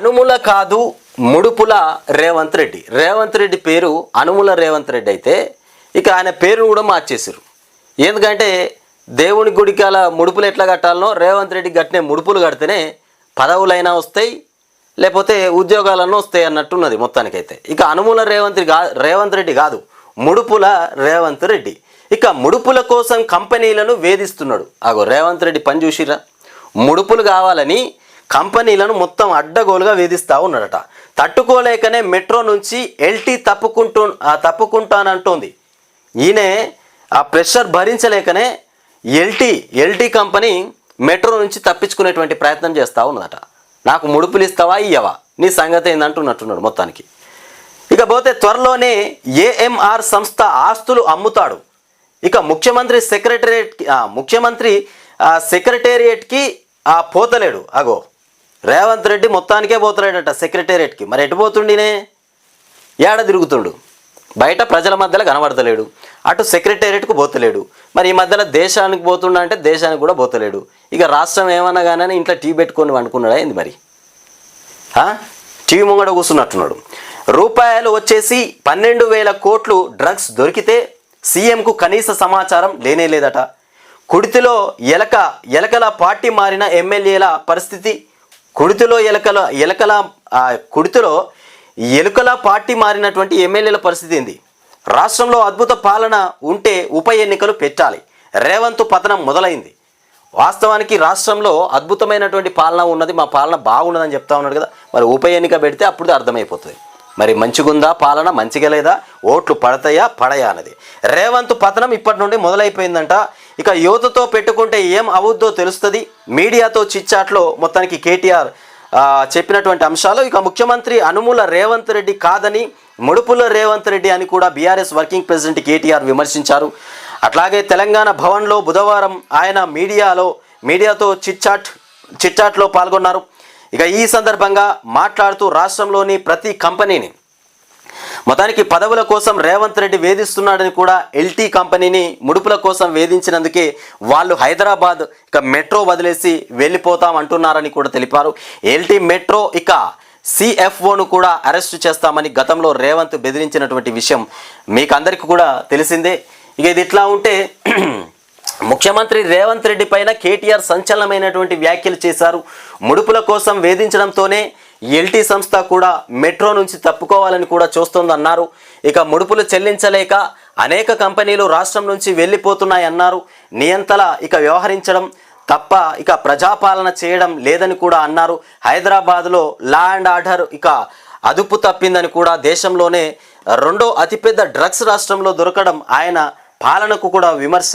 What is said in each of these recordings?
అనుముల కాదు ముడుపుల రేవంత్ రెడ్డి. రేవంత్ రెడ్డి పేరు అనుముల రేవంత్ రెడ్డి అయితే ఇక ఆయన పేరును కూడా మార్చేసారు ఎందుకంటే దేవుని గుడికి అలా ముడుపులు ఎట్లా కట్టాలనో రేవంత్ రెడ్డి కట్టిన ముడుపులు కడితేనే పదవులైనా వస్తాయి లేకపోతే ఉద్యోగాలన్నా వస్తాయి అన్నట్టున్నది మొత్తానికైతే. ఇక అనుముల రేవంత్ కా రేవంత్ రెడ్డి కాదు ముడుపుల రేవంత్ రెడ్డి. ఇక ముడుపుల కోసం కంపెనీలను వేధిస్తున్నాడు. అగో రేవంత్ రెడ్డి పని చూసిరా ముడుపులు కావాలని కంపెనీలను మొత్తం అడ్డగోలుగా వేధిస్తూ ఉన్నాడట. తట్టుకోలేకనే మెట్రో నుంచి ఎల్టీ తప్పుకుంటూ తప్పుకుంటానంటోంది. ఈయనే ఆ pressure భరించలేకనే L T L T company metro నుంచి తప్పించుకునేటువంటి ప్రయత్నం చేస్తూ ఉన్నదట. నాకు ముడుపులు ఇస్తావా ఇయ్యవా? నీ సంగతి ఏందంటున్నట్టున్నాడు మొత్తానికి. ఇక పోతే త్వరలోనే ఏఎంఆర్ సంస్థ ఆస్తులు అమ్ముతాడు. ఇక ముఖ్యమంత్రి సెక్రటరియట్ ముఖ్యమంత్రి ఆ, సెక్రటేరియట్కి ఆ పోతలేడు. అగో రేవంత్ రెడ్డి మొత్తానికే పోతున్నాడట సెక్రటేరియట్కి. మరి ఎటు పోతుండినే? ఏడ తిరుగుతుండు? బయట ప్రజల మధ్యలో కనబడతలేడు. అటు సెక్రటేరియట్కు పోతలేడు. మరి ఈ మధ్యలో దేశానికి పోతుండ అంటే దేశానికి కూడా పోతలేడు. ఇక రాష్ట్రం ఏమన్నా కానీ ఇంట్లో టీ పెట్టుకొని అనుకున్నాడా ఏంది మరి? టీవీ ముంగడ కూర్చున్నట్టున్నాడు రూపాయలు వచ్చేసి పన్నెండు వేల కోట్లు డ్రగ్స్ దొరికితే సీఎంకు కనీస సమాచారం లేనే లేదట. కుడితిలో ఎలక ఎలకల పార్టీ మారిన ఎమ్మెల్యేల పరిస్థితి కుడితిలో ఎలకల ఎలకల కుడితిలో ఎలుకల పార్టీ మారినటువంటి ఎమ్మెల్యేల పరిస్థితి ఏంది? రాష్ట్రంలో అద్భుత పాలన ఉంటే ఉప ఎన్నికలు పెట్టాలి. రేవంత్ పతనం మొదలైంది. వాస్తవానికి రాష్ట్రంలో అద్భుతమైనటువంటి పాలన ఉన్నది మా పాలన బాగున్నదని చెప్తా ఉన్నాడు కదా. మరి ఉప ఎన్నిక పెడితే అప్పుడు అర్థమైపోతుంది. మరి మంచిగుందా పాలన మంచిగా లేదా? ఓట్లు పడతాయా పడయా అన్నది రేవంత్ పతనం ఇప్పటి నుండి మొదలైపోయిందంట. ఇక యువతతో పెట్టుకుంటే ఏం అవుద్దో తెలుస్తుంది. మీడియాతో చిచ్చాట్లో మొత్తానికి కేటీఆర్ చెప్పినటువంటి అంశాలు. ఇక ముఖ్యమంత్రి అనుముల రేవంత్ రెడ్డి కాదని ముడుపుల రేవంత్ రెడ్డి అని కూడా బీఆర్ఎస్ వర్కింగ్ ప్రెసిడెంట్ కేటీఆర్ విమర్శించారు. అట్లాగే తెలంగాణ భవన్లో బుధవారం ఆయన మీడియాలో మీడియాతో చిట్చాట్ చిట్చాట్లో పాల్గొన్నారు. ఇక ఈ సందర్భంగా మాట్లాడుతూ రాష్ట్రంలోని ప్రతి కంపెనీని మొత్తానికి పదవుల కోసం రేవంత్ రెడ్డి వేధిస్తున్నాడని కూడా ఎల్టీ కంపెనీని ముడుపుల కోసం వేధించినందుకే వాళ్ళు హైదరాబాద్ ఇక మెట్రో వదిలేసి వెళ్ళిపోతాం అంటున్నారని కూడా తెలిపారు. ఎల్టీ మెట్రో ఇక సిఎఫ్ఓను కూడా అరెస్టు చేస్తామని గతంలో రేవంత్ బెదిరించినటువంటి విషయం మీకు అందరికీ కూడా తెలిసిందే. ఇక ఇది ఇట్లా ఉంటే ముఖ్యమంత్రి రేవంత్ రెడ్డి పైన కేటీఆర్ సంచలనమైనటువంటి వ్యాఖ్యలు చేశారు. ముడుపుల కోసం వేధించడంతోనే ఎల్టీ సంస్థ కూడా మెట్రో నుంచి తప్పుకోవాలని కూడా చూస్తోందన్నారు. ఇక ముడుపులు చెల్లించలేక అనేక కంపెనీలు రాష్ట్రం నుంచి వెళ్ళిపోతున్నాయన్నారు నియంతల ఇక వ్యవహరించడం తప్ప ఇక ప్రజాపాలన చేయడం లేదని కూడా అన్నారు. హైదరాబాద్లో లా అండ్ ఆర్డర్ ఇక అదుపు తప్పిందని కూడా దేశంలోనే రెండో అతిపెద్ద డ్రగ్స్ రాష్ట్రంలో దొరకడం ఆయన పాలనకు కూడా విమర్శ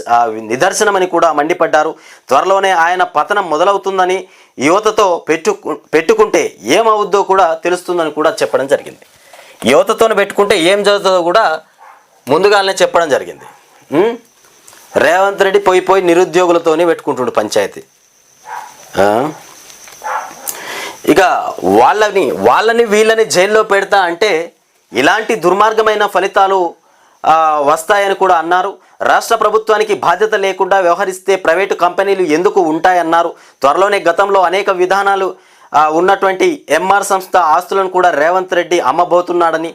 నిదర్శనమని కూడా మండిపడ్డారు. త్వరలోనే ఆయన పతనం మొదలవుతుందని యువతతో పెట్టు పెట్టుకుంటే ఏమవుద్దో కూడా తెలుస్తుందని కూడా చెప్పడం జరిగింది. యువతతో పెట్టుకుంటే ఏం జరుగుతుందో కూడా ముందుగానే చెప్పడం జరిగింది. రేవంత్ రెడ్డి పోయి పోయి నిరుద్యోగులతోనే పెట్టుకుంటుండు పంచాయతీ. ఇక వాళ్ళని వాళ్ళని వీళ్ళని జైల్లో పెడతా అంటే ఇలాంటి దుర్మార్గమైన ఫలితాలు వస్తాయని కూడా అన్నారు. రాష్ట్ర ప్రభుత్వానికి బాధ్యత లేకుండా వ్యవహరిస్తే ప్రైవేటు కంపెనీలు ఎందుకు ఉంటాయన్నారు. త్వరలోనే గతంలో అనేక విధానాలు ఉన్నటువంటి ఎంఆర్ సంస్థ ఆస్తులను కూడా రేవంత్ రెడ్డి అమ్మబోతున్నాడని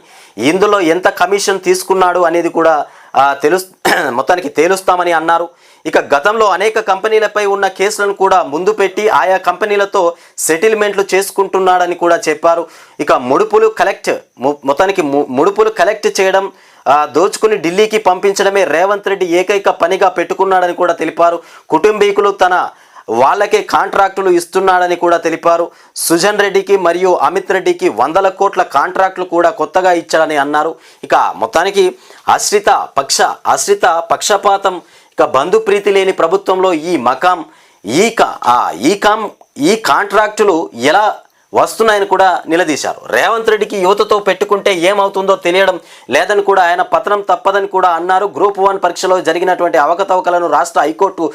ఇందులో ఎంత కమిషన్ తీసుకున్నాడు అనేది కూడా ఆ, తెలుస్ మొత్తానికి తేలుస్తామని అన్నారు. ఇక గతంలో అనేక కంపెనీలపై ఉన్న కేసులను కూడా ముందు పెట్టి ఆయా కంపెనీలతో సెటిల్మెంట్లు చేసుకుంటున్నాడని కూడా చెప్పారు. ఇక ముడుపులు కలెక్ట్ మొత్తానికి ముడుపులు కలెక్ట్ చేయడం దోచుకుని ఢిల్లీకి పంపించడమే రేవంత్ రెడ్డి ఏకైక పనిగా పెట్టుకున్నాడని కూడా తెలిపారు. కుటుంబీకులు తన వాళ్ళకే కాంట్రాక్టులు ఇస్తున్నాడని కూడా తెలిపారు. సుజన్ రెడ్డికి మరియు అమిత్ రెడ్డికి వందల కోట్ల కాంట్రాక్టులు కూడా కొత్తగా ఇచ్చాడని అన్నారు. ఇక మొత్తానికి ఆశ్రిత పక్ష ఆశ్రిత పక్షపాతం ఇక బంధు ప్రీతి లేని ప్రభుత్వంలో ఈ మకాం ఈ కా ఈ కాం ఈ కాంట్రాక్టులు ఎలా వస్తున్నాయని కూడా నిలదీశారు. రేవంత్ రెడ్డికి యువతతో పెట్టుకుంటే ఏమవుతుందో తెలియడం లేదని కూడా ఆయన పతనం తప్పదని కూడా అన్నారు. గ్రూప్ వన్ పరీక్షలో జరిగినటువంటి అవకతవకలను రాష్ట్ర హైకోర్టు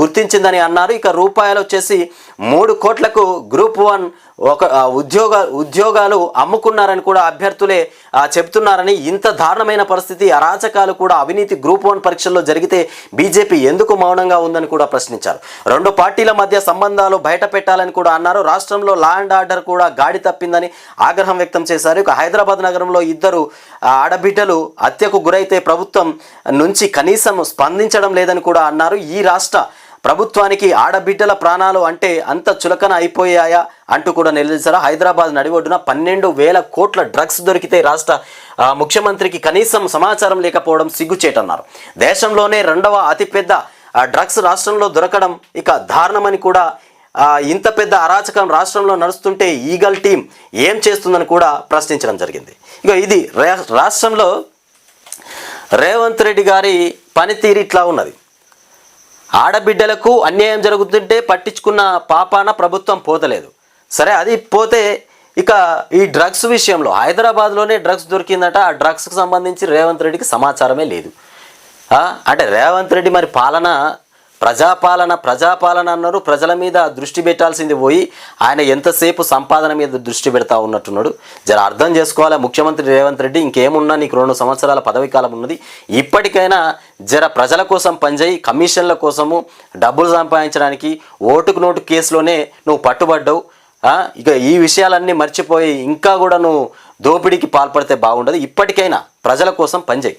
గుర్తించిందని అన్నారు. ఇక రూపాయలు వచ్చేసి మూడు కోట్లకు గ్రూప్ వన్ ఒక ఉద్యోగ ఉద్యోగాలు అమ్ముకున్నారని కూడా అభ్యర్థులే చెప్తున్నారని ఇంత దారుణమైన పరిస్థితి అరాచకాలు కూడా అవినీతి గ్రూప్ వన్ పరీక్షల్లో జరిగితే బీజేపీ ఎందుకు మౌనంగా ఉందని కూడా ప్రశ్నించారు. రెండు పార్టీల మధ్య సంబంధాలు బయట పెట్టాలని కూడా అన్నారు. రాష్ట్రంలో లా అండ్ ఆర్డర్ కూడా గాడి తప్పిందని ఆగ్రహం వ్యక్తం చేశారు. ఇక హైదరాబాద్ నగరంలో ఇద్దరు ఆడబిడ్డలు హత్యకు గురైతే ప్రభుత్వం నుంచి కనీసం స్పందించడం లేదని కూడా అన్నారు. ఈ రాష్ట్ర ప్రభుత్వానికి ఆడబిడ్డల ప్రాణాలు అంటే అంత చులకన అయిపోయాయా అంటూ కూడా నిలదీశారు. హైదరాబాద్ నడిఒడ్డున పన్నెండు వేల కోట్ల డ్రగ్స్ దొరికితే రాష్ట్ర ముఖ్యమంత్రికి కనీసం సమాచారం లేకపోవడం సిగ్గుచేటన్నారు. దేశంలోనే రెండవ అతిపెద్ద డ్రగ్స్ రాష్ట్రంలో దొరకడం ఇక దారుణమని కూడా ఇంత పెద్ద అరాచకం రాష్ట్రంలో నడుస్తుంటే ఈగల్ టీం ఏం చేస్తుందని కూడా ప్రశ్నించడం జరిగింది. ఇక ఇది రాష్ట్రంలో రేవంత్ రెడ్డి గారి పనితీరు ఇట్లా ఉన్నది. ఆడబిడ్డలకు అన్యాయం జరుగుతుంటే పట్టించుకున్న పాపాన ప్రభుత్వం పోతలేదు. సరే అది పోతే ఇక ఈ డ్రగ్స్ విషయంలో హైదరాబాద్లోనే డ్రగ్స్ దొరికిందట ఆ డ్రగ్స్కి సంబంధించి రేవంత్ రెడ్డికి సమాచారమే లేదు. అంటే రేవంత్ రెడ్డి మరి పాలన ప్రజాపాలన ప్రజాపాలన అన్నారు. ప్రజల మీద దృష్టి పెట్టాల్సింది పోయి ఆయన ఎంతసేపు సంపాదన మీద దృష్టి పెడతా ఉన్నట్టున్నాడు. జర అర్థం చేసుకోవాలి? ముఖ్యమంత్రి రేవంత్ రెడ్డి ఇంకేమున్నా నీకు రెండు సంవత్సరాల పదవి కాలం ఉన్నది. ఇప్పటికైనా జర ప్రజల కోసం పనిచేయి. కమిషన్ల కోసము డబ్బులు సంపాదించడానికి ఓటుకు నోటు కేసులోనే నువ్వు పట్టుబడ్డావు. ఇక ఈ విషయాలన్నీ మర్చిపోయి ఇంకా కూడా నువ్వు దోపిడీకి పాల్పడితే బాగుండదు. ఇప్పటికైనా ప్రజల కోసం పనిచేయి.